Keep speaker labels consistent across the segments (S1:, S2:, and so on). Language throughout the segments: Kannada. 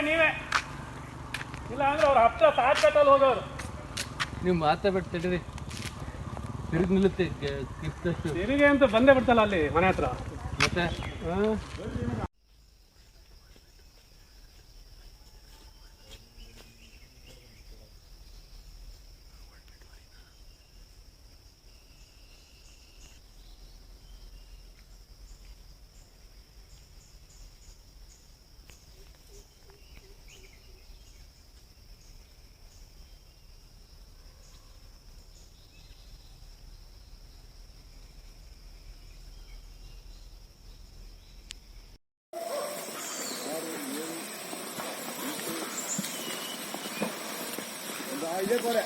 S1: ಗೌಡ್ರೆ ನೀವೇ. ಇಲ್ಲ ಅಂದ್ರೆ ಅವ್ರ ಹತ್ರ ತಾಟ್ಕಟ್ಟಲ್ಲಿ ಹೋಗೋರು.
S2: ನೀವು ಮಾತೇ ಬಿಟ್ಟು ತಡೀರಿ. ತಿರುಗಿ ನಿಲ್ಲುತ್ತೆ ತಿರುಗಿ
S1: ತೆರಿಗೆ ಅಂತ ಬಂದೇ ಬಿಡ್ತಲ್ಲ ಅಲ್ಲಿ ಮನೆ ಹತ್ರ.
S2: ಮತ್ತೆ?
S3: れこ
S4: れ。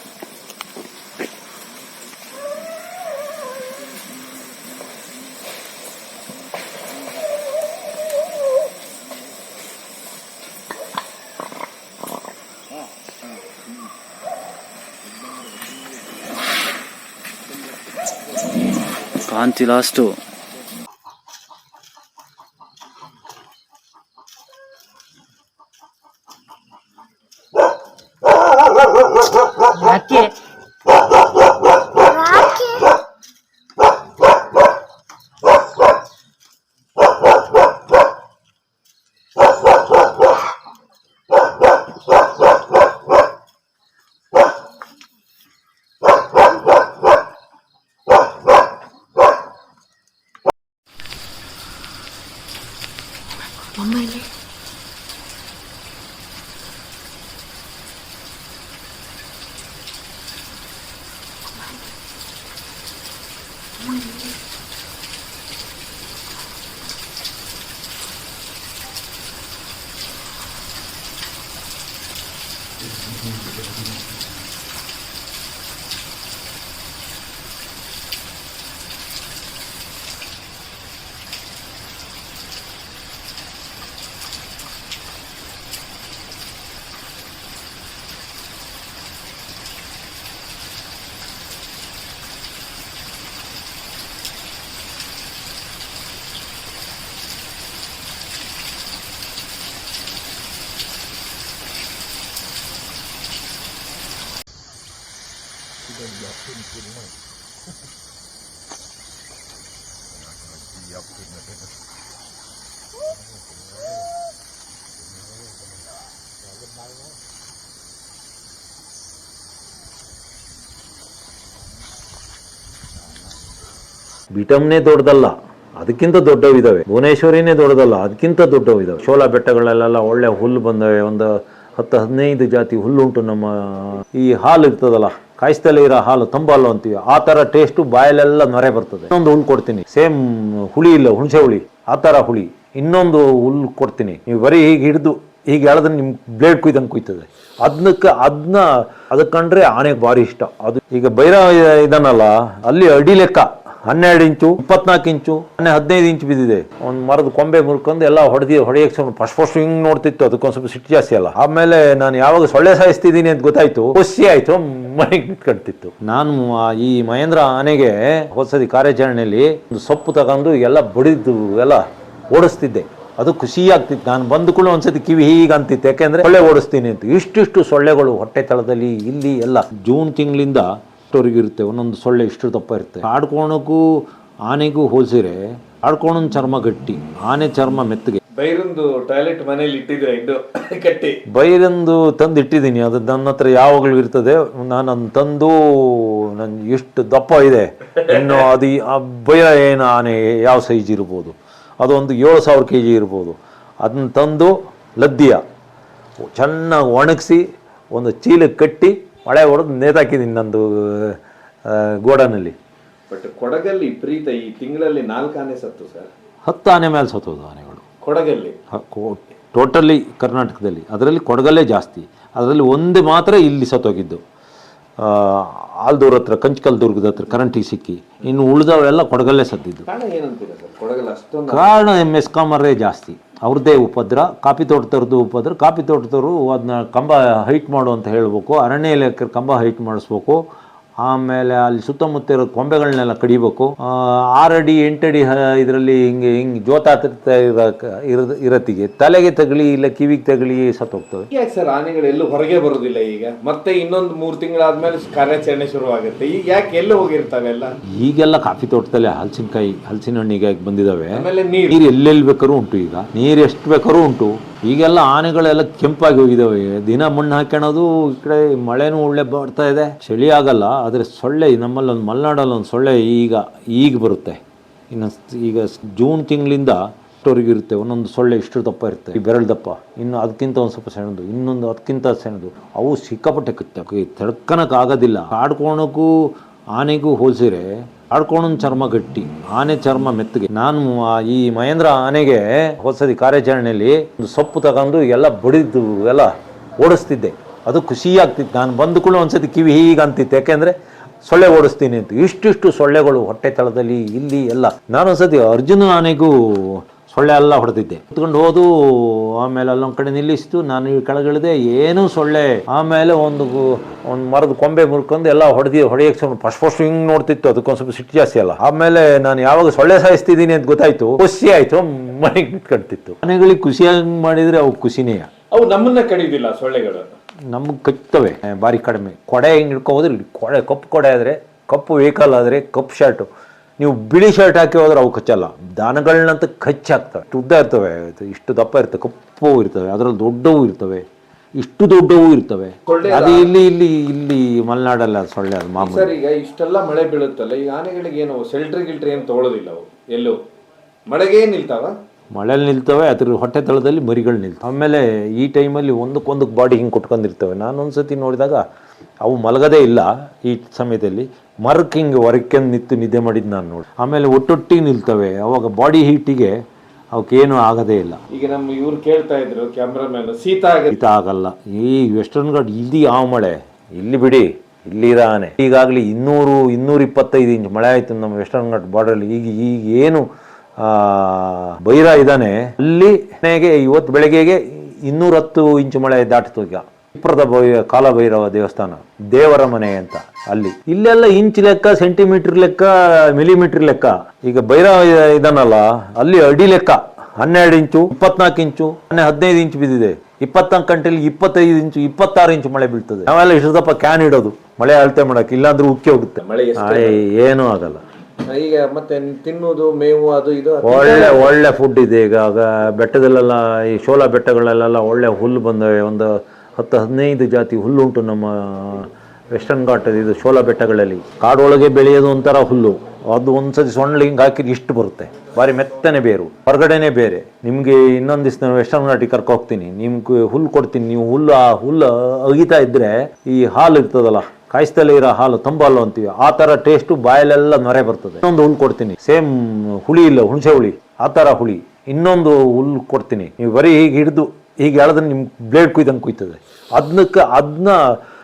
S5: కాంతి లాస్ట్ 好，ಬಿಟಮ್ನೇ ದೊಡ್ಡದಲ್ಲ. ಅದಕ್ಕಿಂತ ದೊಡ್ಡವಿದಾವೆ. ಭುವನೇಶ್ವರಿನೇ ದೊಡ್ಡದಲ್ಲ. ಅದಕ್ಕಿಂತ ದೊಡ್ಡವಿದಾವೆ. ಶೋಲಾ ಬೆಟ್ಟಗಳಲ್ಲೆಲ್ಲ ಒಳ್ಳೆ ಹುಲ್ಲು ಬಂದವೆ. ಒಂದು ಹತ್ತು ಹದಿನೈದು ಜಾತಿ ಹುಲ್ಲುಂಟು ನಮ್ಮ ಈ ಹಾಲು ಇರ್ತದಲ್ಲ, ಕಾಯಿಸ್ತಲೇ ಇರೋ ಹಾಲು ತಂಬಾಲು ಅಂತೀವಿ, ಆ ಥರ ಟೇಸ್ಟು ಬಾಯಲ್ಲೆಲ್ಲ ನೊರೆ ಬರ್ತದೆ. ಇನ್ನೊಂದು ಹುಲ್ಲು ಕೊಡ್ತೀನಿ. ಸೇಮ್ ಹುಳಿ ಇಲ್ಲ, ಹುಣಸೆ ಹುಳಿ, ಆ ಥರ ಹುಳಿ. ಇನ್ನೊಂದು ಹುಲ್ಲು ಕೊಡ್ತೀನಿ. ನೀವು ಬರೀ ಹೀಗೆ ಹಿಡಿದು, ಹೀಗೆ ಹೇಳಿದ್ರೆ ನಿಮ್ಮ ಬ್ಲೇಡ್ ಕುಯ್ದಂಗೆ ಕುಯ್ತದೆ. ಅದಕ್ಕೆ ಅದನ್ನ ಅದಕ್ಕೆ ಕಂಡ್ರೆ ಆನೆಗೆ ಭಾರಿ ಇಷ್ಟ. ಅದು ಈಗ ಬೈರ ಇದನ್ನಲ್ಲ, ಅಲ್ಲಿ ಅಡಿ ಲೆಕ್ಕ. ಹನ್ನೆರಡು ಇಂಚು ಇಪ್ಪತ್ನಾಲ್ಕು ಇಂಚು ಹದಿನೈದು ಇಂಚು ಬಿದ್ದಿದೆ. ಒಂದು ಮರದ ಕೊಂಬೆ ಮುರ್ಕೊಂಡು ಎಲ್ಲ ಹೊಡೆದಿ ಹೊಡೆಯಕ್ಕೆ ಸ್ವಲ್ಪ ಫಸ್ಟ್ ಫಸ್ಟ್ ಹಿಂಗ್ ನೋಡ್ತಿತ್ತು. ಅದಕ್ಕೊಂದು ಸ್ವಲ್ಪ ಸಿಟ್ಟು ಜಾಸ್ತಿ ಅಲ್ಲ. ಆಮೇಲೆ ನಾನು ಯಾವಾಗ ಸೊಳ್ಳೆ ಸಾಯಿಸ್ತಿದ್ದೀನಿ ಅಂತ ಗೊತ್ತಾಯ್ತು. ಖುಷಿ ಆಯ್ತು. ಮನೆಗೆ ನಿಂತ್ಕೊಂತಿತ್ತು. ನಾನು ಈ ಮಹೇಂದ್ರ ಆನೆಗೆ ಹೊಸದಿ ಕಾರ್ಯಾಚರಣೆಯಲ್ಲಿ ಒಂದು ಸೊಪ್ಪು ತಗೊಂಡು ಎಲ್ಲ ಬಡಿದು ಎಲ್ಲ ಓಡಿಸ್ತಿದ್ದೆ. ಅದು ಖುಷಿ ಆಗ್ತಿತ್ತು. ನಾನು ಬಂದ ಕೂಡ ಒಂದ್ಸತಿ ಕಿವಿ ಹೀಗೆ ಅಂತಿತ್ತು. ಯಾಕೆಂದ್ರೆ ಸೊಳ್ಳೆ ಓಡಿಸ್ತೀನಿ ಅಂತ. ಇಷ್ಟಿಷ್ಟು ಸೊಳ್ಳೆಗಳು ಹೊಟ್ಟೆ ತಳದಲ್ಲಿ, ಇಲ್ಲಿ ಎಲ್ಲ ಜೂನ್ ತಿಂಗಳಿಂದ ಅಕ್ಟೋರಿಗೆ ಇರುತ್ತೆ? ಒಂದೊಂದು ಸೊಳ್ಳೆ ಇಷ್ಟು ದಪ್ಪ ಇರುತ್ತೆ? ಆಡ್ಕೋಣಕ್ಕೂ ಆನೆಗೂ ಹೋಲಿಸಿರೆ ಆಡ್ಕೋಣನ ಚರ್ಮ ಗಟ್ಟಿ ಆನೆ ಚರ್ಮ ಮೆತ್ತಗೆ.
S6: ಬೈರಂದು ಟಾಯ್ಲೆಟ್ ಮನೇಲಿ ಇಟ್ಟಿದ್ರೆ ಇಂಡು ಕಟ್ಟಿ
S5: ಬೈರಂದು ತಂದು ಇಟ್ಟಿದ್ದೀನಿ ಅದು ನನ್ನ ಹತ್ರ ಯಾವಾಗಲೂ ಇರ್ತದೆ. ನಾನು ಅದನ್ನ ತಂದು ನನ್ನ ಎಷ್ಟು ದಪ್ಪ ಇದೆ. ಇನ್ನು ಅದು ಬೈರ ಏನು ಆನೆ ಯಾವ ಸೈಜ್ ಇರ್ಬೋದು? ಅದೊಂದು ಏಳು ಸಾವಿರ ಕೆ ಜಿ ಇರ್ಬೋದು. ಅದನ್ನ ತಂದು ಲದ್ದಿಯ ಚೆನ್ನಾಗಿ ಒಣಗಿಸಿ ಒಂದು ಚೀಲಕ್ಕೆ ಕಟ್ಟಿ ಮಳೆ ಹೊಡೆದು ನೇತಾಕಿದ್ದೀನಿ ನಂದು ಗೋಡನಲ್ಲಿ.
S6: ಬಟ್ ಕೊಡಗಲ್ಲಿ ಪ್ರೀತ ಈ ತಿಂಗಳಲ್ಲಿ ನಾಲ್ಕು ಆನೆ ಸತ್ತು ಸರ್.
S5: ಹತ್ತು ಆನೆ ಮೇಲೆ ಸತ್ತೋದು ಆನೆಗಳು.
S6: ಕೊಡಗಲ್ಲಿ?
S5: ಟೋಟಲಿ ಕರ್ನಾಟಕದಲ್ಲಿ. ಅದರಲ್ಲಿ ಕೊಡಗಲ್ಲೇ ಜಾಸ್ತಿ. ಅದರಲ್ಲಿ ಒಂದು ಮಾತ್ರ ಇಲ್ಲಿ ಸತ್ತೋಗಿದ್ದು. ಆಲ್ದೂರ್ ಹತ್ರ ಕಂಚಕಲ್ ದುರ್ಗದ ಹತ್ರ ಕರೆಂಟಿಗೆ ಸಿಕ್ಕಿ. ಇನ್ನು ಉಳಿದವೆಲ್ಲ ಕೊಡಗಲ್ಲೇ ಸತ್ತಿದ್ದು.
S6: ಕಾರಣ
S5: ಕಾರಣ ಮೆಸ್ಕಾಮರೇ ಜಾಸ್ತಿ. ಅವ್ರದ್ದೇ ಉಪದ್ರ ಕಾಫಿ ತೋಟದವ್ರದ್ದು ಉಪದ್ರ. ಕಾಫಿ ತೋಟದವರು ಅದನ್ನ ಕಂಬ ಹೈಟ್ ಮಾಡು ಅಂತ ಹೇಳಬೇಕು. ಅರಣ್ಯ ಇಲಾಖೆ ಕಂಬ ಹೈಟ್ ಮಾಡಿಸ್ಬೇಕು. ಆಮೇಲೆ ಅಲ್ಲಿ ಸುತ್ತಮುತ್ತ ಇರೋ ಕೊಂಬೆಗಳನ್ನೆಲ್ಲ ಕಡಿಬೇಕು. ಆರಡಿ ಎಂಟಡಿ ಇದರಲ್ಲಿ ಹಿಂಗೆ ಹಿಂಗೆ ಜೋತಾತಿರ್ತಾ ಇರೋ ಇರ ಇರತ್ತಿಗೆ. ತಲೆಗೆ ತಗಲಿ ಇಲ್ಲ ಕಿವಿಗೆ ತಗಲಿ ಸತ್ತೋಗ್ತವೆ.
S6: ಯಾಕೆ ಸರ್ ಆನೆಗಳು ಎಲ್ಲೂ ಹೊರಗೆ ಬರೋದಿಲ್ಲ ಈಗ. ಮತ್ತೆ ಇನ್ನೊಂದು ಮೂರು ತಿಂಗಳಾದ್ಮೇಲೆ ಕಾರ್ಯಾಚರಣೆ ಶುರುವಾಗುತ್ತೆ. ಈಗ ಯಾಕೆ ಎಲ್ಲ ಹೋಗಿರ್ತಾವೆ ಎಲ್ಲ?
S5: ಈಗೆಲ್ಲ ಕಾಫಿ ತೋಟದಲ್ಲಿ ಹಲಸಿನಕಾಯಿ ಹಲಸಿನ ಹಣ್ಣಿಗೆ ಬಂದಿದ್ದಾವೆ.
S6: ಆಮೇಲೆ ನೀರು.
S5: ನೀರು ಎಲ್ಲೆಲ್ಲಿ ಬೇಕಾದ್ರೂ ಉಂಟು ಈಗ. ನೀರು ಎಷ್ಟು ಬೇಕಾದ್ರೂ ಉಂಟು. ಈಗೆಲ್ಲ ಆನೆಗಳೆಲ್ಲ ಕೆಂಪಾಗಿ ಹೋಗಿದಾವೆ. ದಿನ ಮಣ್ಣು ಹಾಕ್ಯಣೋದು, ಈ ಕಡೆ ಮಳೆನೂ ಒಳ್ಳೆ ಬರ್ತಾ ಇದೆ. ಚಳಿ ಆಗಲ್ಲ, ಆದರೆ ಸೊಳ್ಳೆ ನಮ್ಮಲ್ಲಿ ಒಂದು ಮಲೆನಾಡಲ್ಲಿ ಒಂದು ಸೊಳ್ಳೆ ಈಗ ಈಗ ಬರುತ್ತೆ. ಇನ್ನು ಈಗ ಜೂನ್ ತಿಂಗಳಿಂದ ಅಷ್ಟೋರಿಗೆ ಇರುತ್ತೆ. ಒಂದೊಂದು ಸೊಳ್ಳೆ ಇಷ್ಟು ದಪ್ಪ ಇರುತ್ತೆ. ಈ ಬೆರಳು ದಪ್ಪ. ಇನ್ನು ಅದಕ್ಕಿಂತ ಒಂದು ಸ್ವಲ್ಪ ಸೆಣದು, ಇನ್ನೊಂದು ಅದಕ್ಕಿಂತ ಸೆಣದು. ಅವು ಸಿಕ್ಕಾಪಟ್ಟೆ ಕತ್ತೆ ತಡ್ಕನಕ್ಕೆ ಆಗೋದಿಲ್ಲ. ಕಾಡ್ಕೋಣಕ್ಕೂ ಆನೆಗೂ ಹೋಲಿಸಿದ್ರೆ ಆಡ್ಕೋಣನ್ ಚರ್ಮ ಗಟ್ಟಿ, ಆನೆ ಚರ್ಮ ಮೆತ್ತಗೆ. ನಾನು ಈ ಮಹೇಂದ್ರ ಆನೆಗೆ ಹೊಸದಿ ಕಾರ್ಯಾಚರಣೆಯಲ್ಲಿ ಒಂದು ಸೊಪ್ಪು ತಗೊಂಡು ಎಲ್ಲ ಬಡಿದು ಎಲ್ಲ ಓಡಿಸ್ತಿದ್ದೆ. ಅದು ಖುಷಿ ಆಗ್ತಿತ್ತು ನಾನು ಬಂದ ಕೂಡ ಒಂದ್ಸತಿ ಕಿವಿ ಹೀಗೆ ಅಂತಿತ್ತು. ಯಾಕೆಂದ್ರೆ ಸೊಳ್ಳೆ ಓಡಿಸ್ತೀನಿ ಅಂತ. ಇಷ್ಟಿಷ್ಟು ಸೊಳ್ಳೆಗಳು ಹೊಟ್ಟೆ ತಳದಲ್ಲಿ, ಇಲ್ಲಿ ಎಲ್ಲ. ನಾನೊಂದ್ಸತಿ ಅರ್ಜುನ ಆನೆಗೂ ಸೊಳ್ಳೆ ಎಲ್ಲ ಹೊಡೆದಿದ್ದೆ. ಕುತ್ಕೊಂಡು ಹೋದು ಆಮೇಲೆ ಅಲ್ಲೊಂದು ಕಡೆ ನಿಲ್ಲಿಸ್ತು. ನಾನು ಈ ಕೆಳಗಿಳಿದೆ ಏನು ಸೊಳ್ಳೆ. ಆಮೇಲೆ ಒಂದು ಒಂದು ಮರದ ಕೊಂಬೆ ಮುರ್ಕೊಂಡು ಎಲ್ಲ ಹೊಡೆದಿ ಹೊಡೆಯಕ್ಕೆ ಸ್ವಲ್ಪ ಫಸ್ಟ್ ಫಸ್ಟ್ ಹಿಂಗ್ ನೋಡ್ತಿತ್ತು. ಅದಕ್ಕೊಂದು ಸ್ವಲ್ಪ ಸಿಟ್ಟು ಜಾಸ್ತಿ ಅಲ್ಲ. ಆಮೇಲೆ ನಾನು ಯಾವಾಗ ಸೊಳ್ಳೆ ಸಾಯಿಸ್ತಿದ್ದೀನಿ ಅಂತ ಗೊತ್ತಾಯ್ತು. ಖುಷಿ ಆಯ್ತು. ಮನೆಗೆ ನಿಂತ್ಕೊಳ್ತಿತ್ತು ಮನೆಗಳಿಗೆ ಖುಷಿಯಾಗಿ ಮಾಡಿದ್ರೆ ಅವು ಖುಷಿನೇ.
S6: ಅವು ನಮ್ಮನ್ನ ಕಡಿಯೋದಿಲ್ಲ ಸೊಳ್ಳೆಗಳು.
S5: ನಮಗೆ ಕಚ್ತವೆ ಭಾರಿ ಕಡಿಮೆ. ಕೊಡೆ ಹಿಂಗೆ ಹಿಡ್ಕೊ ಹೋದ್ರೆ ಕೊಡೆ ಕಪ್ಪು ಕೊಡೆ ಆದರೆ ಕಪ್ಪು ವೆಹಿಕಲ್ ಆದರೆ ಕಪ್ಪು ಶರ್ಟು ನೀವು ಬಿಳಿ ಶರ್ಟ್ ಹಾಕಿ ಹೋದ್ರೆ ಅವು ಕಚ್ಚಲ್ಲ. ದಾನಗಳನ್ನಂತ ಕಚ್ಚಾಗ್ತವೆ. ಉದ್ದ ಇರ್ತವೆ. ಇಷ್ಟು ದಪ್ಪ ಇರ್ತವೆ. ಕಪ್ಪು ಇರ್ತವೆ. ಅದರಲ್ಲಿ ದೊಡ್ಡವು ಇರ್ತವೆ. ಇಷ್ಟು ದೊಡ್ಡವು ಇರ್ತವೆ. ಅದು ಇಲ್ಲಿ ಇಲ್ಲಿ ಇಲ್ಲಿ ಮಲೆನಾಡಲ್ಲ ಸೊಳ್ಳೆ ಅದು ಮಾಮೂಲಿ.
S6: ಸರ್ ಈಗ ಇಷ್ಟೆಲ್ಲ ಮಳೆ ಬೀಳುತ್ತಲ್ಲ ಈ ಆನೆಗಳಿಗೆ ಏನು ಸೆಲ್ಟ್ರಿ ಗಿಲ್ಟ್ರಿ ಏನು ತಗೊಳ್ಳೋದಿಲ್ಲ ಅವು? ಎಲ್ಲೂ? ಮಳೆಗೆ ನಿಲ್ತಾವ?
S5: ಮಳೆಯಲ್ಲಿ ನಿಲ್ತವೆ ಅದ್ರ ಹೊಟ್ಟೆ ತಳದಲ್ಲಿ ಮರಿಗಳು ನಿಲ್ತವೆ. ಆಮೇಲೆ ಈ ಟೈಮಲ್ಲಿ ಒಂದಕ್ಕೊಂದಕ್ಕೆ ಬಾಡಿ ಹಿಂಗೆ ಕೊಟ್ಕೊಂಡಿರ್ತವೆ. ನಾನು ಒಂದ್ಸತಿ ನೋಡಿದಾಗ ಅವು ಮಲಗದೇ ಇಲ್ಲ ಈ ಸಮಯದಲ್ಲಿ. ಮರ್ಕಿಂಗ್ ವರ್ಕೆಂದು ಹೊರಕ್ಕೆಂದು ನಿಂತು ನಿದ್ದೆ ಮಾಡಿದ್ದು ನಾನು ನೋಡಿ. ಆಮೇಲೆ ಒಟ್ಟೊಟ್ಟಿಗೆ ನಿಲ್ತವೆ. ಅವಾಗ ಬಾಡಿ ಹೀಟಿಗೆ ಅವಕ್ಕೇನು ಆಗದೇ ಇಲ್ಲ.
S6: ಈಗ ನಮ್ಮ ಇವ್ರು ಕೇಳ್ತಾ ಇದ್ರು ಕ್ಯಾಮ್ರಾಮ್ಯಾನ್ ಶೀತ ಆಗ
S5: ಶೀತ ಆಗಲ್ಲ. ಈ ವೆಸ್ಟರ್ನ್ ಗಾರ್ಡ್ ಇಲ್ಲಿ ಯಾವ ಮಳೆ. ಇಲ್ಲಿ ಬಿಡಿ ಇಲ್ಲಿ ಆನೆ ಈಗಾಗಲೇ ಇನ್ನೂರು ಇನ್ನೂರ ಇಪ್ಪತ್ತೈದು ಇಂಚ್ ಮಳೆ ಆಯಿತು ನಮ್ಮ ವೆಸ್ಟರ್ನ್ ಘಾಟ್ ಬಾರ್ಡ್ರಲ್ಲಿ ಈಗ ಈಗ ಏನು ಆ, ಬೈರ ಇದ್ದಾನೆ ಅಲ್ಲಿ ಇವತ್ತು ಬೆಳಗ್ಗೆಗೆ ಇನ್ನೂರ ಹತ್ತು ಇಂಚು ಮಳೆ ದಾಟಿತು ಈಗ ವಿಪ್ರದ ಭೈ ಕಾಲಭೈರವ ದೇವಸ್ಥಾನ ದೇವರ ಮನೆ ಅಂತ ಅಲ್ಲಿ. ಇಲ್ಲೆಲ್ಲ ಇಂಚ್ ಲೆಕ್ಕ ಸೆಂಟಿಮೀಟರ್ ಲೆಕ್ಕ ಮಿಲಿಮೀಟರ್ ಲೆಕ್ಕ. ಈಗ ಭೈರವ ಇದನ್ನಲ್ಲ ಅಲ್ಲಿ ಅಡಿ ಲೆಕ್ಕ. ಹನ್ನೆರಡು ಇಂಚು ಇಪ್ಪತ್ನಾಲ್ಕು ಇಂಚು ಹದಿನೈದು ಇಂಚು ಬಿದ್ದಿದೆ. ಇಪ್ಪತ್ನಾಲ್ಕು ಗಂಟೆಲಿ ಇಪ್ಪತ್ತೈದು ಇಂಚು ಇಪ್ಪತ್ತಾರು ಇಂಚು ಮಳೆ ಬೀಳ್ತದೆ. ನಾವೆಲ್ಲ ಇಷ್ಟು ದಪ್ಪ ಕ್ಯಾನ್ ಇಡೋದು. ಮಳೆ ಅಳತೆ ಮಾಡಕ್ಕೆ ಇಲ್ಲಾಂದ್ರೆ ಉಕ್ಕಿ ಹೋಗುತ್ತೆ. ಏನೂ ಆಗಲ್ಲ.
S6: ಈಗ ಮತ್ತೆ ತಿನ್ನೋದು ಮೇವು ಅದು ಇದು
S5: ಒಳ್ಳೆ ಒಳ್ಳೆ ಫುಡ್ ಇದೆ. ಈಗ ಬೆಟ್ಟದಲ್ಲೆಲ್ಲ ಈ ಶೋಲಾ ಬೆಟ್ಟಗಳಲ್ಲೆಲ್ಲ ಒಳ್ಳೆ ಹುಲ್ಲು ಬಂದವೆ. ಒಂದು ಹತ್ತು ಹದಿನೈದು ಜಾತಿ ಹುಲ್ಲುಂಟು ನಮ್ಮ ವೆಸ್ಟರ್ನ್ ಘಾಟ್ ಇದು ಶೋಲಾ ಬೆಟ್ಟಗಳಲ್ಲಿ. ಕಾಡೊಳಗೆ ಬೆಳೆಯೋದು ಒಂಥರ ಹುಲ್ಲು. ಅದು ಒಂದ್ಸತಿ ಸೊಳ್ಳೆ ಹಿಂಗೆ ಹಾಕಿದ್ರೆ ಇಷ್ಟು ಬರುತ್ತೆ. ಭಾರಿ ಮೆತ್ತನೆ ಬೇರು. ಹೊರಗಡೆನೆ ಬೇರೆ. ನಿಮಗೆ ಇನ್ನೊಂದು ದಿವಸ ವೆಸ್ಟರ್ನ್ ಘಾಟಿಗೆ ಕರ್ಕೊ ಹೋಗ್ತೀನಿ. ನಿಮ್ಗೆ ಹುಲ್ಲು ಕೊಡ್ತೀನಿ. ನೀವು ಹುಲ್ಲು, ಆ ಹುಲ್ಲು ಅಗಿತಾ ಇದ್ರೆ ಈ ಹಾಲು ಇರ್ತದಲ್ಲ ಕಾಯಿಸ್ತಲೇ ಇರೋ ಹಾಲು ತಂಬಾಲು ಅಂತೀವಿ, ಆ ಥರ ಟೇಸ್ಟು ಬಾಯಲ್ಲೆಲ್ಲ ನೊರೆ ಬರ್ತದೆ. ಇನ್ನೊಂದು ಹುಲ್ಲು ಕೊಡ್ತೀನಿ. ಸೇಮ್ ಹುಳಿ ಇಲ್ಲ, ಹುಣಸೆ ಹುಳಿ. ಆ ಥರ ಹುಳಿ. ಇನ್ನೊಂದು ಹುಲ್ಲು ಕೊಡ್ತೀನಿ. ನೀವು ಬರೀ ಹೀಗೆ ಹಿಡಿದು ಹೀಗೆ ಹೇಳಿದ್ರೆ ನಿಮ್ಮ ಬ್ಲೇಡ್ ಕುಯ್ದಂಗೆ ಕುಯ್ತದೆ. ಅದಕ್ಕೆ ಅದನ್ನ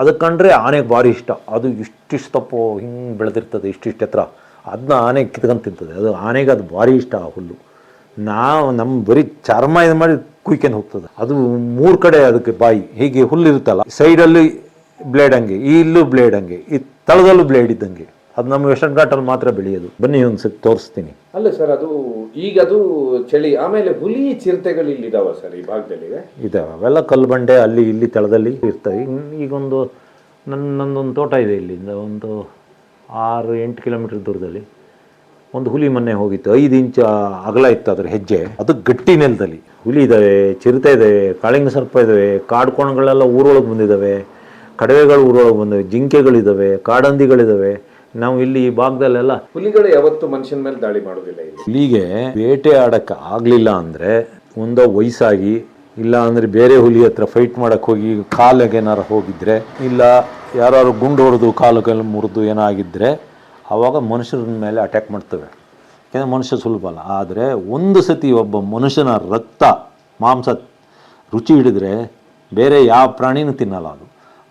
S5: ಅದಕ್ಕೆ ಕಂಡ್ರೆ ಆನೆಗೆ ಭಾರಿ ಇಷ್ಟ. ಅದು ಇಷ್ಟಿಷ್ಟು ತಪ್ಪು ಹಿಂಗೆ ಬೆಳೆದಿರ್ತದೆ, ಇಷ್ಟಿಷ್ಟು ಎತ್ತರ. ಅದನ್ನ ಆನೆ ಕಿತ್ಕೊಂಡು ತಿಂತದೆ. ಅದು ಆನೆಗೆ ಅದು ಭಾರಿ ಇಷ್ಟ ಆ ಹುಲ್ಲು. ನಾವು ನಮ್ಮ ಬರೀ ಚರ್ಮ ಇದು ಮಾಡಿ ಕುಯ್ಕೊಂಡು ಹೋಗ್ತದೆ. ಅದು ಮೂರು ಕಡೆ ಅದಕ್ಕೆ ಬಾಯಿ. ಹೀಗೆ ಹುಲ್ಲು ಇರುತ್ತಲ್ಲ, ಸೈಡಲ್ಲಿ ಬ್ಲೇಡ್ ಹಂಗೆ, ಇಲ್ಲೂ ಬ್ಲೇಡ್ ಹಂಗೆ, ಈ ತಳದಲ್ಲೂ ಬ್ಲೇಡ್ ಇದ್ದಂಗೆ. ಅದು ನಮ್ಮ ವೆಸ್ಟರ್ನ್ ಘಾಟಲ್ಲಿ ಮಾತ್ರ ಬೆಳೆಯೋದು. ಬನ್ನಿ ಒಂದು ಸತಿ ತೋರಿಸ್ತೀನಿ.
S6: ಅಲ್ಲ ಸರ್ ಅದು ಈಗ ಅದು ಚಳಿ ಆಮೇಲೆ ಹುಲಿ ಚಿರತೆಗಳು ಇಲ್ಲಿ ಇದಾವ ಸರ್ ಈ ಭಾಗದಲ್ಲಿ
S5: ಇದಾವೆ. ಅವೆಲ್ಲ ಕಲ್ಲು ಬಂಡೆ ಅಲ್ಲಿ ಇಲ್ಲಿ ತಳದಲ್ಲಿ ಇರ್ತವೆ. ಈಗೊಂದು ನನ್ನ ನನ್ನೊಂದು ತೋಟ ಇದೆ ಇಲ್ಲಿಂದ ಒಂದು ಆರು ಎಂಟು ಕಿಲೋಮೀಟರ್ ದೂರದಲ್ಲಿ. ಒಂದು ಹುಲಿ ಮೊನ್ನೆ ಹೋಗಿತ್ತು. ಐದು ಇಂಚ ಅಗಲ ಇತ್ತು ಅದ್ರ ಹೆಜ್ಜೆ. ಅದು ಗಟ್ಟಿ ನೆಲದಲ್ಲಿ. ಹುಲಿ ಇದ್ದಾವೆ ಚಿರತೆ ಇದ್ದಾವೆ ಕಾಳಿಂಗ ಸರ್ಪ ಇದ್ದಾವೆ ಕಾಡ್ಕೋಣಗಳೆಲ್ಲ ಊರೊಳಗೆ ಬಂದಿದ್ದಾವೆ ಕಡವೆಗಳು ಊರೊಳಗೆ ಬಂದವೆ ಜಿಂಕೆಗಳಿದ್ದಾವೆ ಕಾಡಂದಿಗಳಿದ್ದಾವೆ ನಾವು ಇಲ್ಲಿ ಈ ಭಾಗದಲ್ಲೆಲ್ಲ
S6: ಹುಲಿಗಳು ಯಾವತ್ತು ಮನುಷ್ಯನ ಮೇಲೆ ದಾಳಿ ಮಾಡೋದಿಲ್ಲ ಇಲ್ಲಿ.
S5: ಹುಲಿಗೆ ಬೇಟೆ ಆಡಕ್ಕೆ ಆಗಲಿಲ್ಲ ಅಂದರೆ ಒಂದೋ ವಯಸ್ಸಾಗಿ ಇಲ್ಲ ಅಂದರೆ ಬೇರೆ ಹುಲಿ ಹತ್ರ ಫೈಟ್ ಮಾಡಕ್ಕೆ ಹೋಗಿ ಕಾಲಿಗೆ ಏನಾರು ಹೋಗಿದ್ರೆ ಇಲ್ಲ ಯಾರು ಗುಂಡು ಹೊಡೆದು ಕಾಲುಗೆಲ್ಲ ಮುರಿದು ಏನಾಗಿದ್ದರೆ ಆವಾಗ ಮನುಷ್ಯರ ಮೇಲೆ ಅಟ್ಯಾಕ್ ಮಾಡ್ತವೆ. ಯಾಕೆಂದರೆ ಮನುಷ್ಯ ಸುಲಭ ಅಲ್ಲ. ಆದರೆ ಒಂದು ಸತಿ ಒಬ್ಬ ಮನುಷ್ಯನ ರಕ್ತ ಮಾಂಸ ರುಚಿ ಹಿಡಿದ್ರೆ ಬೇರೆ ಯಾವ ಪ್ರಾಣಿನೂ ತಿನ್ನಲ್ಲ ಅದು.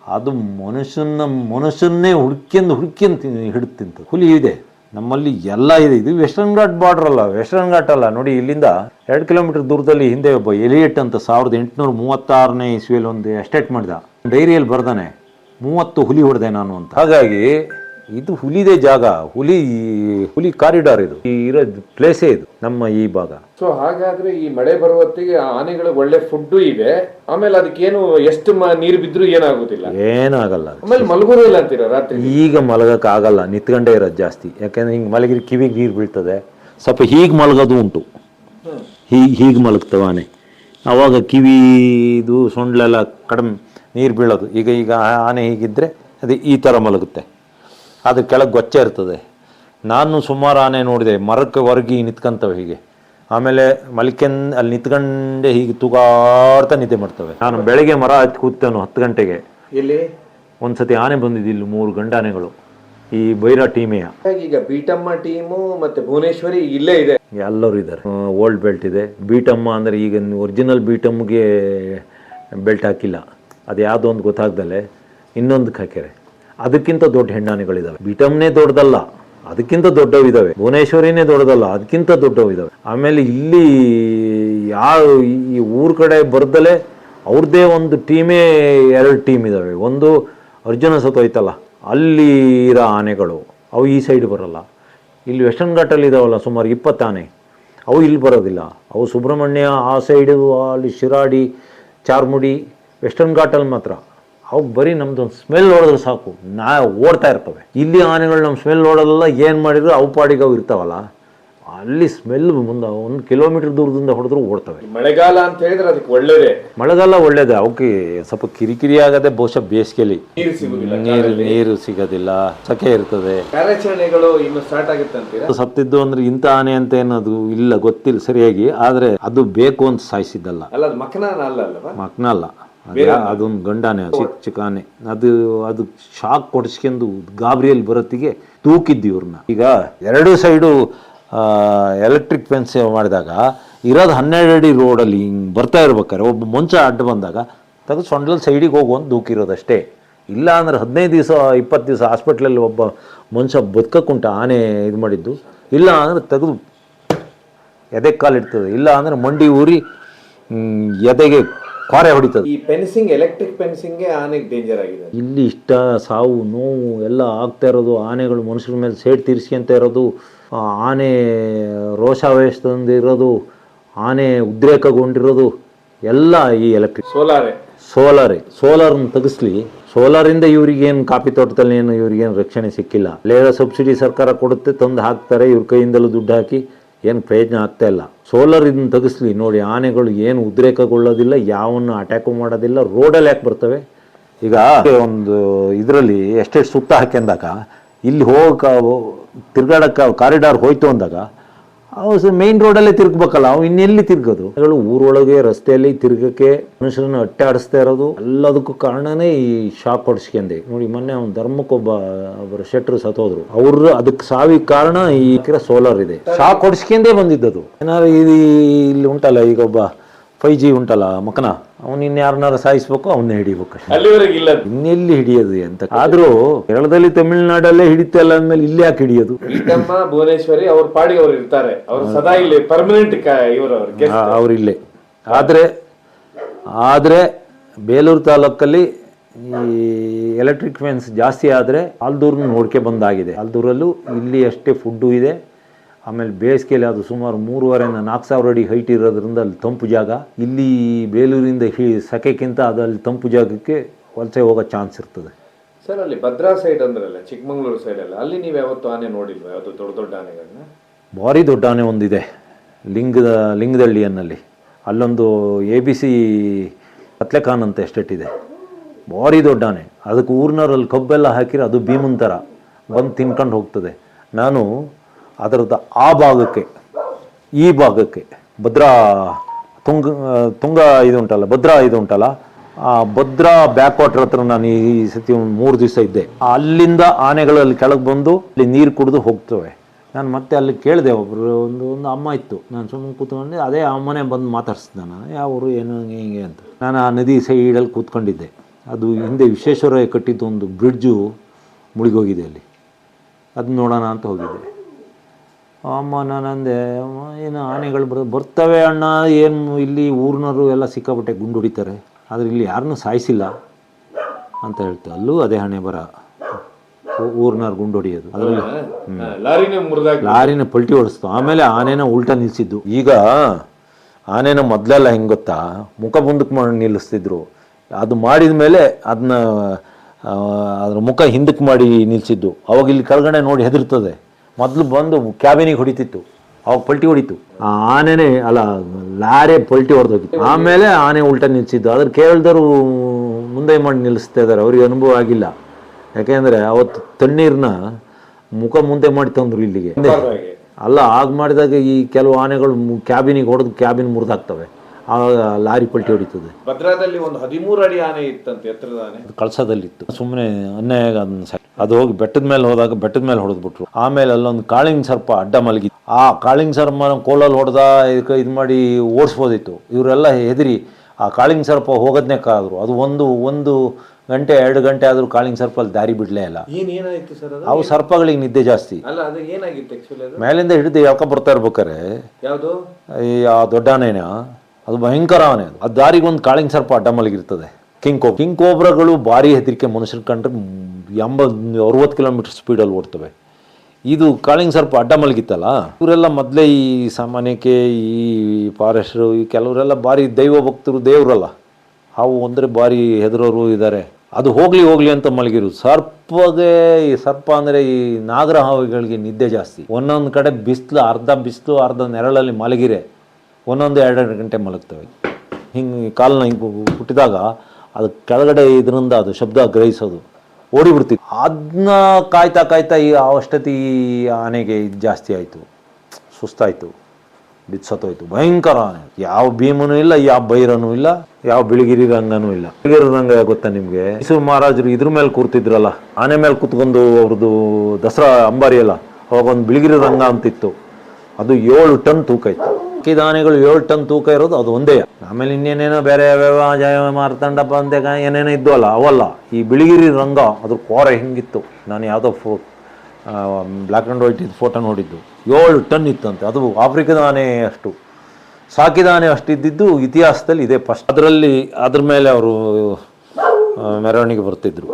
S5: ಅದು ಮನುಷ್ಯನ, ಮನುಷ್ಯನ್ನೇ ಹುಡ್ಕ್ಯಂದು ಹುಡ್ಕ್ಯಂದು ಹಿಡಿದು ಹುಲಿ ಇದೆ. ನಮ್ಮಲ್ಲಿ ಎಲ್ಲ ಇದೆ. ಇದು ವೆಸ್ಟರ್ನ್ ಘಾಟ್ ಬಾರ್ಡರ್ ಅಲ್ಲ. ವೆಸ್ಟರ್ನ್ ಘಾಟ್ ಅಲ್ಲ. ನೋಡಿ, ಇಲ್ಲಿಂದ ಎರಡು ಕಿಲೋಮೀಟರ್ ದೂರದಲ್ಲಿ ಹಿಂದೆ ಒಬ್ಬ ಎಲಿಯಟ್ ಅಂತ ಸಾವಿರದ ಎಂಟುನೂರ ಮೂವತ್ತಾರನೇ ಇಸ್ವಿಯಲ್ಲಿ ಒಂದು ಎಸ್ಟೇಟ್ ಮಾಡಿದ. ಡೈರಿಯಲ್ಲಿ ಬರ್ದಾನೆ. ಮೂವತ್ತು ಹುಲಿ ಹೊಡೆದೆ ನಾನು ಅಂತ. ಹಾಗಾಗಿ ಇದು ಹುಲಿದೇ ಜಾಗ ಹುಲಿ ಹುಲಿ ಕಾರಿಡಾರ್ ಇದು. ಈ ಇರೋ ಪ್ಲೇಸೇ ಇದು ನಮ್ಮ ಈ ಭಾಗ.
S6: ಸೊ ಹಾಗಾದ್ರೆ ಈ ಮಳೆ ಬರುವ ಹೊತ್ತಿಗೆ ಆನೆಗಳಿಗೆ ಒಳ್ಳೆ ಫುಡ್ ಇದೆ ಆಮೇಲೆ ಅದಕ್ಕೇನು ಎಷ್ಟು ಮ- ನೀರು ಬಿದ್ರೂ ಏನಾಗುದಿಲ್ಲ.
S5: ಏನಾಗಲ್ಲ.
S6: ಆಮೇಲೆ ಮಲಗೋದಿಲ್ಲ ಅಂತೀರಾ ರಾತ್ರಿ?
S5: ಈಗ ಮಲಗಕ್ಕೆ ಆಗಲ್ಲ ನಿತ್ಕೊಂಡೇ ಇರೋದು ಜಾಸ್ತಿ. ಯಾಕೆಂದ್ರೆ ಹಿಂಗೆ ಮಲಗಿರಿ ಕಿವಿಗೆ ನೀರು ಬೀಳ್ತದೆ. ಸ್ವಲ್ಪ ಹೀಗೆ ಮಲಗೋದು ಉಂಟು. ಹೀಗೆ ಹೀಗೆ ಮಲಗ್ತವೆ ಆನೆ. ಆವಾಗ ಕಿವಿದು ಸೊಂಡ್ಲೆಲ್ಲ ಕಡಿಮೆ ನೀರು ಬೀಳೋದು. ಈಗ ಈಗ ಆ- ಆನೆ ಹೀಗಿದ್ದರೆ ಅದು ಈ ಥರ ಮಲಗುತ್ತೆ. ಅದ್ರ ಕೆಳಗೆ ಗೊಚ್ಚೆ ಇರ್ತದೆ. ನಾನು ಸುಮಾರು ಆನೆ ನೋಡಿದೆ ಮರಕ್ಕೆ ಹೊರಗಿ ನಿಂತ್ಕೊಂತವೆ ಹೀಗೆ. ಆಮೇಲೆ ಮಲ್ಕೆಂದ್ ಅಲ್ಲಿ ನಿಂತ್ಕೊಂಡೆ ಹೀಗೆ ತೂಗಾಡ್ತಾ ನಿದ್ದೆ ಮಾಡ್ತವೆ. ನಾನು ಬೆಳಗ್ಗೆ ಮರ ಹತ್ತಿ ಕೂತೇನು ಹತ್ತು ಗಂಟೆಗೆ.
S6: ಇಲ್ಲಿ
S5: ಒಂದ್ಸತಿ ಆನೆ ಬಂದಿದ್ದು ಇಲ್ಲಿ ಮೂರು ಗಂಡಾನೆಗಳು. ಈ ಬೈರಾ ಟೀಮೆಯ.
S6: ಈಗ ಬೀಟಮ್ಮ ಟೀಮು ಮತ್ತೆ ಭುವನೇಶ್ವರಿ ಇಲ್ಲೇ ಇದೆ.
S5: ಎಲ್ಲರೂ ಇದ್ದಾರೆ. ಓಲ್ಡ್ ಬೆಲ್ಟ್ ಇದೆ. ಬೀಟಮ್ಮ ಅಂದರೆ ಈಗ ಒರಿಜಿನಲ್ ಬೀಟಮ್ಗೆ ಬೆಲ್ಟ್ ಹಾಕಿಲ್ಲ. ಅದು ಯಾವುದೋ ಒಂದು ಗೊತ್ತಾಗ್ದಲೆ. ಇನ್ನೊಂದಕ್ಕೆ ಹಾಕ್ಯಾರೆ ಅದಕ್ಕಿಂತ ದೊಡ್ಡ ಹೆಣ್ಣಾನೆಗಳಿದಾವೆ. ಬಿಟಮ್ನೇ ದೊಡ್ಡದಲ್ಲ, ಅದಕ್ಕಿಂತ ದೊಡ್ಡವಿದಾವೆ ಭುವನೇಶ್ವರಿನೇ ದೊಡ್ಡದಲ್ಲ, ಅದಕ್ಕಿಂತ ದೊಡ್ಡವಿದಾವೆ ಆಮೇಲೆ ಇಲ್ಲಿ ಯಾವ ಈ ಊರ ಕಡೆ ಬರ್ದಲೇ ಅವ್ರದ್ದೇ ಒಂದು ಟೀಮೇ ಎರಡು ಟೀಮ್ ಇದಾವೆ. ಒಂದು ಅರ್ಜುನ ಸತ್ತೋಯ್ತಲ್ಲ ಅಲ್ಲಿ ಇರೋ ಆನೆಗಳು, ಅವು ಈ ಸೈಡ್ ಬರಲ್ಲ. ಇಲ್ಲಿ ವೆಸ್ಟರ್ನ್ ಘಾಟಲ್ಲಿ ಇದಾವಲ್ಲ ಸುಮಾರು ಇಪ್ಪತ್ತು ಆನೆ, ಅವು ಇಲ್ಲಿ ಬರೋದಿಲ್ಲ. ಅವು ಸುಬ್ರಹ್ಮಣ್ಯ ಆ ಸೈಡು, ಅಲ್ಲಿ ಶಿರಾಡಿ, ಚಾರ್ಮುಡಿ, ವೆಸ್ಟರ್ನ್ ಘಾಟಲ್ಲಿ ಮಾತ್ರ. ಅವು ಬರೀ ನಮ್ದೊಂದು ಸ್ಮೆಲ್ ನೋಡಿದ್ರೆ ಸಾಕು. ನಾ ಓಡ್ತಾ ಇರ್ತವೆ. ಇಲ್ಲಿ ಆನೆಗಳು ನಮ್ಮ ಸ್ಮೆಲ್ ನೋಡೋದಲ್ಲ ಏನು ಮಾಡಿದ್ರು ಅವು ಪಾಡಿಗೆ ಅವು ಇರ್ತಾವಲ್ಲ ಅಲ್ಲಿ ಸ್ಮೆಲ್ ಮುಂದೆ ಒಂದು ಕಿಲೋಮೀಟರ್ ದೂರದಿಂದ ಹೊಡೆದ್ರು ಓಡ್ತವೆ.
S6: ಮಳೆಗಾಲ ಅಂತ ಹೇಳಿದ್ರೆ ಅದಕ್ಕೆ ಒಳ್ಳೇದೇ?
S5: ಮಳೆಗಾಲ ಒಳ್ಳೇದೇ. ಅವಕ್ಕೆ ಸ್ವಲ್ಪ ಕಿರಿಕಿರಿ ಆಗದೆ ಬಹುಶಃ ಬೇಸಿಗೆಲಿ
S6: ನೀರು
S5: ನೀರು ಸಿಗೋದಿಲ್ಲ ಸಖೆ ಇರ್ತದೆ.
S6: ಕಾರ್ಯಾಚರಣೆಗಳು ಇನ್ನು ಸ್ಟಾರ್ಟ್ ಆಗುತ್ತೆ
S5: ಸತ್ತಿದ್ದು ಅಂದ್ರೆ ಇಂಥ ಆನೆ ಅಂತ ಏನದು ಇಲ್ಲ ಗೊತ್ತಿಲ್ಲ ಸರಿಯಾಗಿ ಆದ್ರೆ ಅದು ಬೇಕು ಅಂತ ಸಾಯಿಸಿದ್ದಲ್ಲ.
S6: ಅಲ್ಲ ಮಕ್ನ ಅಲ್ಲ.
S5: ಮಕ್ನಲ್ಲ ಅದೊಂದು ಗಂಡಾನೆ ಚಿಕ್ಕ ಚಿಕ್ಕ ಆನೆ ಅದು ಅದು ಶಾಕ್ ಕೊಡಿಸ್ಕೊಂಡು ಗಾಬರಿಯಲ್ಲಿ ಬರತ್ತಿಗೆ ತೂಕಿದ್ದು ಇವ್ರನ್ನ. ಈಗ ಎರಡು ಸೈಡು ಎಲೆಕ್ಟ್ರಿಕ್ ಫೆನ್ಸ್ ಮಾಡಿದಾಗ ಇರೋದು ಹನ್ನೆರಡು ಅಡಿ ರೋಡಲ್ಲಿ ಹಿಂಗೆ ಬರ್ತಾ ಇರ್ಬೇಕಾರೆ ಒಬ್ಬ ಮುಂಚೆ ಅಡ್ಡ ಬಂದಾಗ ತೆಗೆದು ಸೊಂಡ್ಲಲ್ಲಿ ಸೈಡಿಗೆ ಹೋಗುವಂತ ದೂಕಿರೋದಷ್ಟೇ ಇಲ್ಲ ಅಂದ್ರೆ ಹದಿನೈದು ದಿವಸ ಇಪ್ಪತ್ತು ದಿವಸ ಹಾಸ್ಪಿಟ್ಲಲ್ಲಿ ಒಬ್ಬ ಮನುಷ್ಯ ಬದುಕಕ್ಕುಂಟ ಆನೆ ಇದು ಮಾಡಿದ್ದು. ಇಲ್ಲ ಅಂದ್ರೆ ತೆಗೆದು ಎದೆ ಕಾಲಿಡ್ತದೆ. ಇಲ್ಲ ಅಂದ್ರೆ ಮಂಡಿ ಊರಿ ಎದೆಗೆ ಕ್ವಾರೆ ಹೊಡಿತದೆ.
S6: ಈ ಪೆನ್ಸಿಂಗ್ ಎಲೆಕ್ಟ್ರಿಕ್ ಪೆನ್ಸಿಂಗ್ ಆನೆಗೆ ಡೇಂಜರ್ ಆಗಿದೆ.
S5: ಇಲ್ಲಿ ಇಷ್ಟ ಸಾವು ನೋವು ಎಲ್ಲ ಆಗ್ತಾ ಇರೋದು ಆನೆಗಳು ಮನುಷ್ಯರ ಮೇಲೆ ಸೇಡ್ ತೀರಿಸ್ಕೊಂತ ಇರೋದು ಆನೆ ರೋಷಾವೇಶದಿಂದ ಇರೋದು ಆನೆ ಉದ್ರೇಕಗೊಂಡಿರೋದು ಎಲ್ಲ ಈ ಎಲೆಕ್ಟ್ರಿಕ್.
S6: ಸೋಲಾರೆ.
S5: ಸೋಲಾರೇ. ಸೋಲಾರ್ ತೆಗಿಸ್ಲಿ ಸೋಲಾರಿಂದ ಇವರಿಗೇನು ಕಾಫಿ ತೋಟದಲ್ಲಿ ಏನು ಇವರಿಗೇನು ರಕ್ಷಣೆ ಸಿಕ್ಕಿಲ್ಲ. ಲೇರ ಸಬ್ಸಿಡಿ ಸರ್ಕಾರ ಕೊಡುತ್ತೆ ತಂದು ಹಾಕ್ತಾರೆ ಇವ್ರ ಕೈಯಿಂದಲೂ ದುಡ್ಡು ಹಾಕಿ. ಏನು ಪ್ರಯೋಜನ ಆಗ್ತಾ ಇಲ್ಲ. ಸೋಲಾರ್ ಇದನ್ನ ತೆಗಿಸ್ಲಿ. ನೋಡಿ, ಆನೆಗಳು ಏನು ಉದ್ರೇಕಗೊಳ್ಳೋದಿಲ್ಲ, ಯಾವನ್ನು ಅಟ್ಯಾಕು ಮಾಡೋದಿಲ್ಲ ರೋಡಲ್ಲಿ ಯಾಕೆ ಬರ್ತವೆ? ಈಗ ಒಂದು ಇದರಲ್ಲಿ ಎಷ್ಟೆಷ್ಟು ಸುತ್ತ ಹಾಕ್ಯಂದಾಗ, ಇಲ್ಲಿ ಹೋಗಕ್ಕೆ ತಿರ್ಗಾಡಕ್ಕೆ ಕಾರಿಡಾರ್ ಹೋಯ್ತು ಅಂದಾಗ ಅವು ಮೇನ್ ರೋಡಲ್ಲೇ ತಿರ್ಗಬೇಕಲ್ಲ ಅವು ಇನ್ನೆಲ್ಲಿ ತಿರ್ಗೋದು? ಊರೊಳಗೆ ರಸ್ತೆಯಲ್ಲಿ ತಿರ್ಗಕ್ಕೆ ಮನುಷ್ಯರನ್ನ ಅಟ್ಟೆ ಆಡಿಸ್ತಾ ಇರೋದು. ಎಲ್ಲದಕ್ಕೂ ಕಾರಣನೇ ಈ ಶಾಕ್ ಹೊಡ್ಸ್ಕೊಂಡೆ ನೋಡಿ ಮೊನ್ನೆ ಅವ್ನು ಧರ್ಮಕ್ಕೊಬ್ಬ ಅವರ ಶೆಟ್ರು ಸತ್ತೋದ್ರು ಅವ್ರ ಅದಕ್ಕೆ ಸಾವಿ ಕಾರಣ ಈ ಸೋಲಾರ್ ಇದೆ. ಶಾಕ್ ಹೊಡ್ಸ್ಕೊಂಡೇ ಬಂದಿದ್ದದು. ಏನಾದ್ರು ಇದು ಇಲ್ಲಿ ಉಂಟಲ್ಲ ಈಗ ಒಬ್ಬ ಫೈ ಜಿ ಉಂಟಲ್ಲ ಮಕನ? ಅವ್ನು ಇನ್ಯಾರನ್ನಾರು ಸಾಯಿಸ್ಬೇಕು ಅವನ್ನೇ ಹಿಡಿಬೇಕು ಅಷ್ಟೇ.
S6: ಅಲ್ಲಿವರೆಗೆ ಇಲ್ಲ
S5: ಇನ್ನೆಲ್ಲಿ ಹಿಡಿಯೋದು ಅಂತ ಆದ್ರೂ ಕೇರಳದಲ್ಲಿ ತಮಿಳ್ನಾಡಲ್ಲೇ ಹಿಡಿತಲ್ಲ ಅಂದ್ಮೇಲೆ ಇಲ್ಲಿ ಯಾಕೆ ಹಿಡಿಯೋದು?
S6: ಭುವನೇಶ್ವರಿ ಅವ್ರ ಪಾಡಿಗೆ ಅವ್ರು ಇರ್ತಾರೆ. ಅವ್ರು ಸದಾ ಇಲ್ಲಿ ಪರ್ಮನೆಂಟ್ ಇವರು
S5: ಅವ್ರಿಲ್ಲೇ ಆದರೆ ಆದರೆ ಬೇಲೂರು ತಾಲೂಕಲ್ಲಿ ಈ ಎಲೆಕ್ಟ್ರಿಕ್ ಫೆನ್ಸ್ ಜಾಸ್ತಿ ಆದ್ರೆ ಆಲ್ದೂರ್ನ ನೋಡ್ಕೆ ಬಂದಾಗಿದೆ. ಆಲ್ದೂರಲ್ಲೂ ಇಲ್ಲಿ ಅಷ್ಟೇ ಫುಡ್ಡು ಇದೆ. ಆಮೇಲೆ ಬೇಸಿಗೆಯಲ್ಲಿ ಅದು ಸುಮಾರು ಮೂರುವರೆಯಿಂದ ನಾಲ್ಕು ಸಾವಿರ ಅಡಿ ಹೈಟ್ ಇರೋದ್ರಿಂದ ಅಲ್ಲಿ ತಂಪು ಜಾಗ. ಇಲ್ಲಿ ಬೇಲೂರಿಂದ ಹಿ ಸಕೆಕ್ಕಿಂತ ಅದು ಅಲ್ಲಿ ತಂಪು ಜಾಗಕ್ಕೆ ವಲಸೆ ಹೋಗೋ ಚಾನ್ಸ್ ಇರ್ತದೆ.
S6: ಸರ್ ಅಲ್ಲಿ ಭದ್ರಾ ಸೈಡ್ ಅಂದ್ರಲ್ಲ ಚಿಕ್ಕಮಂಗ್ಳೂರು ಸೈಡ್ ಅಲ್ಲ ಅಲ್ಲಿ ನೀವು ಯಾವತ್ತು ಆನೆ ನೋಡಿಲ್ವ? ಯಾವುದು ದೊಡ್ಡ ದೊಡ್ಡ ಆನೆಗಳನ್ನ
S5: ಭಾರಿ ದೊಡ್ಡ ಆನೆ ಒಂದಿದೆ ಲಿಂಗದ ಲಿಂಗದಳ್ಳಿಯನ್ನಲ್ಲಿ. ಅಲ್ಲೊಂದು ಎ ಬಿ ಸಿ ಕತ್ಲೆಖಾನ್ ಅಂತ ಎಸ್ಟೇಟ್ ಇದೆ. ಭಾರಿ ದೊಡ್ಡ ಆನೆ. ಅದಕ್ಕೆ ಊರಿನವ್ರಲ್ಲಿ ಕಬ್ಬೆಲ್ಲ ಹಾಕಿರೋ ಅದು ಭೀಮನ್ ಥರ ಬಂದು ತಿನ್ಕೊಂಡು ಹೋಗ್ತದೆ. ನಾನು ಅದರದ್ದು ಆ ಭಾಗಕ್ಕೆ, ಈ ಭಾಗಕ್ಕೆ, ಭದ್ರಾ ತುಂಗ ತುಂಗ ಇದು ಉಂಟಲ್ಲ, ಭದ್ರಾ ಇದು ಉಂಟಲ್ಲ, ಆ ಭದ್ರಾ ಬ್ಯಾಕ್ ವಾಟರ್ ಹತ್ರ ನಾನು ಈ ಸತಿ ಒಂದು ಮೂರು ದಿವಸ ಇದ್ದೆ. ಅಲ್ಲಿಂದ ಆನೆಗಳಲ್ಲಿ ಕೆಳಗೆ ಬಂದು ಅಲ್ಲಿ ನೀರು ಕುಡಿದು ಹೋಗ್ತವೆ. ನಾನು ಮತ್ತೆ ಅಲ್ಲಿ ಕೇಳಿದೆ ಒಬ್ಬರು ಒಂದು ಒಂದು ಅಮ್ಮ ಇತ್ತು. ನಾನು ಸುಮ್ಮನೆ ಕೂತ್ಕೊಂಡು ಅದೇ ಅಮ್ಮನೇ ಬಂದು ಮಾತಾಡಿಸ್ದೆ ನಾನು. ಯಾವರು, ಏನು, ಹಂಗೆ ಅಂತ. ನಾನು ಆ ನದಿ ಸೈಡಲ್ಲಿ ಕೂತ್ಕೊಂಡಿದ್ದೆ. ಅದು ಹಿಂದೆ ವಿಶ್ವೇಶ್ವರಯ್ಯ ಕಟ್ಟಿದ್ದು ಒಂದು ಬ್ರಿಡ್ಜು ಮುಳುಗೋಗಿದೆ ಅಲ್ಲಿ. ಅದು ನೋಡೋಣ ಅಂತ ಹೋಗಿದ್ದೆ. ಅಮ್ಮ ನಾನಂದೆ ಅಮ್ಮ, ಏನು ಆನೆಗಳು ಬರ್ ಬರ್ತವೆ ಅಣ್ಣ ಏನು ಇಲ್ಲಿ ಊರಿನವರು ಎಲ್ಲ ಸಿಕ್ಕಾಪಟ್ಟೆ ಗುಂಡು ಹೊಡಿತಾರೆ ಆದರೆ ಇಲ್ಲಿ ಯಾರನ್ನೂ ಸಾಯಿಸಿಲ್ಲ ಅಂತ ಹೇಳ್ತಾರೆ ಅಲ್ಲೂ ಅದೇ ಹಣೆ ಬರ. ಊರಿನವ್ರು ಗುಂಡು ಹೊಡಿಯೋದು. ಅದರಲ್ಲಿ
S6: ಲಾರಿನೇ
S5: ಪಲ್ಟಿ ಹೊಡಿಸ್ತು. ಆಮೇಲೆ ಆನೆನ ಉಲ್ಟಾ ನಿಲ್ಸಿದ್ದು. ಈಗ ಆನೆನ ಮೊದಲೆಲ್ಲ ಹೆಂಗೆ ಗೊತ್ತಾ? ಮುಖ ಮುಂದಕ್ಕೆ ಮಾಡಿ ನಿಲ್ಲಿಸ್ತಿದ್ರು. ಅದು ಮಾಡಿದ ಮೇಲೆ ಅದನ್ನ ಅದ್ರ ಮುಖ ಹಿಂದಕ್ಕೆ ಮಾಡಿ ನಿಲ್ಸಿದ್ದು. ಅವಾಗ ಇಲ್ಲಿ ಕೆಳಗಡೆ ನೋಡಿ ಹೆದರ್ತದೆ ಮೊದಲು ಬಂದು ಕ್ಯಾಬಿನಿಗೆ ಹೊಡಿತಿತ್ತು. ಅವಾಗ ಪಲ್ಟಿ ಹೊಡಿತು. ಆನೆನೇ ಅಲ್ಲ ಲಾರೆ ಪಲ್ಟಿ ಹೊಡೆದೋಗಿತ್ತು. ಆಮೇಲೆ ಆನೆ ಉಲ್ಟಾ ನಿಲ್ಸಿದ್ದು. ಅದ್ರ ಕೇಳಿದವರು ಮುಂದೆ ಮಾಡಿ ನಿಲ್ಲಿಸ್ತಾ ಇದ್ದಾರೆ. ಅವ್ರಿಗೆ ಅನುಭವ ಆಗಿಲ್ಲ. ಯಾಕೆಂದರೆ ಅವತ್ತು ತಣ್ಣೀರನ್ನ ಮುಖ ಮುಂದೆ ಮಾಡಿ ತಂದ್ರು ಇಲ್ಲಿಗೆ. ಅಲ್ಲ ಆಗ ಮಾಡಿದಾಗ ಈ ಕೆಲವು ಆನೆಗಳು ಕ್ಯಾಬಿನಿಗೆ ಹೊಡೆದು ಕ್ಯಾಬಿನ್ ಮುರಿದಾಗ್ತವೆ. ಆವಾಗ ಲಾರಿ ಪಲ್ಟಿ ಹೊಡಿತದೆ.
S6: ಭದ್ರಾದಲ್ಲಿ ಒಂದು ಹದಿಮೂರು ಅಡಿ ಆನೆ ಇತ್ತಂತೆ ಎತ್ತರದ ಆನೆ?
S5: ಕಳಸದಲ್ಲಿತ್ತು. ಸುಮ್ಮನೆ ಅನ್ಯಾಯ ಅದು ಹೋಗಿ ಬೆಟ್ಟದ ಮೇಲೆ ಹೋದಾಗ ಬೆಟ್ಟದ ಮೇಲೆ ಹೊಡೆದ್ಬಿಟ್ರು. ಆಮೇಲೆ ಅಲ್ಲೊಂದು ಕಾಳಿಂಗ್ ಸರ್ಪ ಅಡ್ಡ ಮಲಗಿ ಆ ಕಾಳಿಂಗ್ ಸರ್ಪನ ಕೋಲಲ್ಲಿ ಹೊಡೆದ ಇದಕ್ಕೆ ಇದು ಮಾಡಿ ಓಡಿಸ್ಬೋದಿತ್ತು. ಇವರೆಲ್ಲ ಹೆದರಿ ಆ ಕಾಳಿಂಗ್ ಸರ್ಪ ಹೋಗೋದನ್ನೇ ಕಾದ್ರು. ಅದು ಒಂದು ಒಂದು ಗಂಟೆ ಎರಡು ಗಂಟೆ ಆದರೂ ಕಾಳಿಂಗ್ ಸರ್ಪ ಅಲ್ಲಿ ದಾರಿ ಬಿಡಲೇ ಇಲ್ಲ.
S6: ಏನಾಯ್ತು ಸರ್
S5: ಅವು ಸರ್ಪಗಳಿಗೆ ನಿದ್ದೆ ಜಾಸ್ತಿ.
S6: ಅಲ್ಲ ಅದು ಏನಾಗಿತ್ತು ಆಕ್ಚುಲಿ ಅದು?
S5: ಮೇಲಿಂದ ಹಿಡಿದು ಯಾಕೆ ಬರ್ತಾ ಇರ್ಬೇಕಾರೆ?
S6: ಯಾವುದು?
S5: ಈ ಆ ಅದು ಭಯಂಕರ ಆನೆ ಅದು. ಆ ದಾರಿಗೆ ಒಂದು ಕಾಳಿಂಗ್ ಸರ್ಪ ಅಡ್ಡ ಮಲಗಿರ್ತದೆ. ಕಿಂಗ್ ಕೋಬ್ರಾ ಕಿಂಗ್ ಕೋಬ್ರಾಗಳು ಭಾರಿ ಹೆದರಿಕೆ ಮನುಷ್ಯರ ಕಂಡ್ರೆ ಎಂಬತ್ತು, ಅರುವತ್ತು ಕಿಲೋಮೀಟ್ರ್ ಸ್ಪೀಡಲ್ಲಿ ಓಡ್ತವೆ. ಇದು ಕಾಳಿಂಗ್ ಸರ್ಪ ಅಡ್ಡ ಮಲಗಿತ್ತಲ್ಲ? ಇವರೆಲ್ಲ ಮೊದಲೇ ಈ ಸಾಮಾನ್ಯಕ್ಕೆ ಈ ಫಾರೆಸ್ಟ್ರು, ಈ ಕೆಲವರೆಲ್ಲ ಭಾರಿ ದೈವ ಭಕ್ತರು ದೇವರಲ್ಲ. ಹಾವು ಅಂದರೆ ಭಾರಿ ಹೆದರೋರು ಇದ್ದಾರೆ. ಅದು ಹೋಗಲಿ ಹೋಗಲಿ ಅಂತ ಮಲಗಿರು ಸರ್ಪಗೆ, ಈ ಸರ್ಪ ಅಂದರೆ ಈ ನಾಗರ ಹಾವುಗಳಿಗೆ ನಿದ್ದೆ ಜಾಸ್ತಿ. ಒಂದೊಂದು ಕಡೆ ಬಿಸಿಲು, ಅರ್ಧ ಬಿಸಿಲು, ಅರ್ಧ ನೆರಳಲ್ಲಿ ಮಲಗಿರೆ ಒಂದೊಂದು ಎರಡೆರಡು ಗಂಟೆ ಮಲಗ್ತವೆ. ಹಿಂಗೆ ಕಾಲನ್ನ ಹಿಂಗೆ ಹುಟ್ಟಿದಾಗ ಅದು ಕೆಳಗಡೆ ಇದರಿಂದ ಅದು ಶಬ್ದ ಗ್ರಹಿಸೋದು. ಓಡಿಬಿಡ್ತಿತ್ತು ಅದನ್ನ ಕಾಯ್ತಾ ಕಾಯ್ತಾ ಈ ಅವಷ್ಟತಿ ಆನೆಗೆ ಜಾಸ್ತಿ ಆಯಿತು. ಸುಸ್ತಾಯಿತು. ಬಿತ್ಸತ್ತೋಯ್ತು. ಭಯಂಕರ ಆನೆ. ಯಾವ ಭೀಮನೂ ಇಲ್ಲ, ಯಾವ ಬೈರನೂ ಇಲ್ಲ, ಯಾವ ಬಿಳಿಗಿರಿ ರಂಗನೂ ಇಲ್ಲ. ಬಿಳಿಗಿರಿ ರಂಗ ಗೊತ್ತಾ ನಿಮಗೆ? ಮೈಸೂರು ಮಹಾರಾಜರು ಇದ್ರ ಮೇಲೆ ಕೂರ್ತಿದ್ರಲ್ಲ, ಆನೆ ಮೇಲೆ ಕೂತ್ಕೊಂಡು ಅವ್ರದ್ದು ದಸರಾ ಅಂಬಾರಿ ಅಲ್ಲ ಅವಾಗ ಒಂದು ಬಿಳಿಗಿರಿ ರಂಗ ಅಂತಿತ್ತು. ಅದು ಏಳು ಟನ್ ತೂಕ ಇತ್ತು. ಮಿಕ್ಕಿದ ದಾನಿಗಳು ಏಳು ಟನ್ ತೂಕ ಇರೋದು, ಅದು ಒಂದೇ. ಆಮೇಲೆ ಇನ್ನೇನೇನೋ ಬೇರೆ ಯಾವ್ಯಾವ ಜಯ ಮಾರ್ತಂಡ ಬಂದೆ ಏನೇನೋ ಇದ್ವಲ್ಲ ಅವಲ್ಲ. ಈ ಬಿಳಿಗಿರಿ ರಂಗ, ಅದ್ರ ಕೋರೆ ಹಿಂಗಿತ್ತು? ನಾನು ಯಾವುದೋ ಫೋ ಬ್ಲ್ಯಾಕ್ ಆ್ಯಂಡ್ ವೈಟ್ ಇದು ಫೋಟೋ ನೋಡಿದ್ದು. ಏಳು ಟನ್ ಇತ್ತಂತೆ. ಅದು ಆಫ್ರಿಕಾದ ಆನೆ ಅಷ್ಟು. ಸಾಕಿದಾನೆ ಅಷ್ಟು ಇದ್ದಿದ್ದು ಇತಿಹಾಸದಲ್ಲಿ ಇದೆ ಫಸ್ಟ್ ಅದರಲ್ಲಿ, ಅದ್ರ ಮೇಲೆ ಅವರು ಮೆರವಣಿಗೆ ಬರ್ತಿದ್ರು.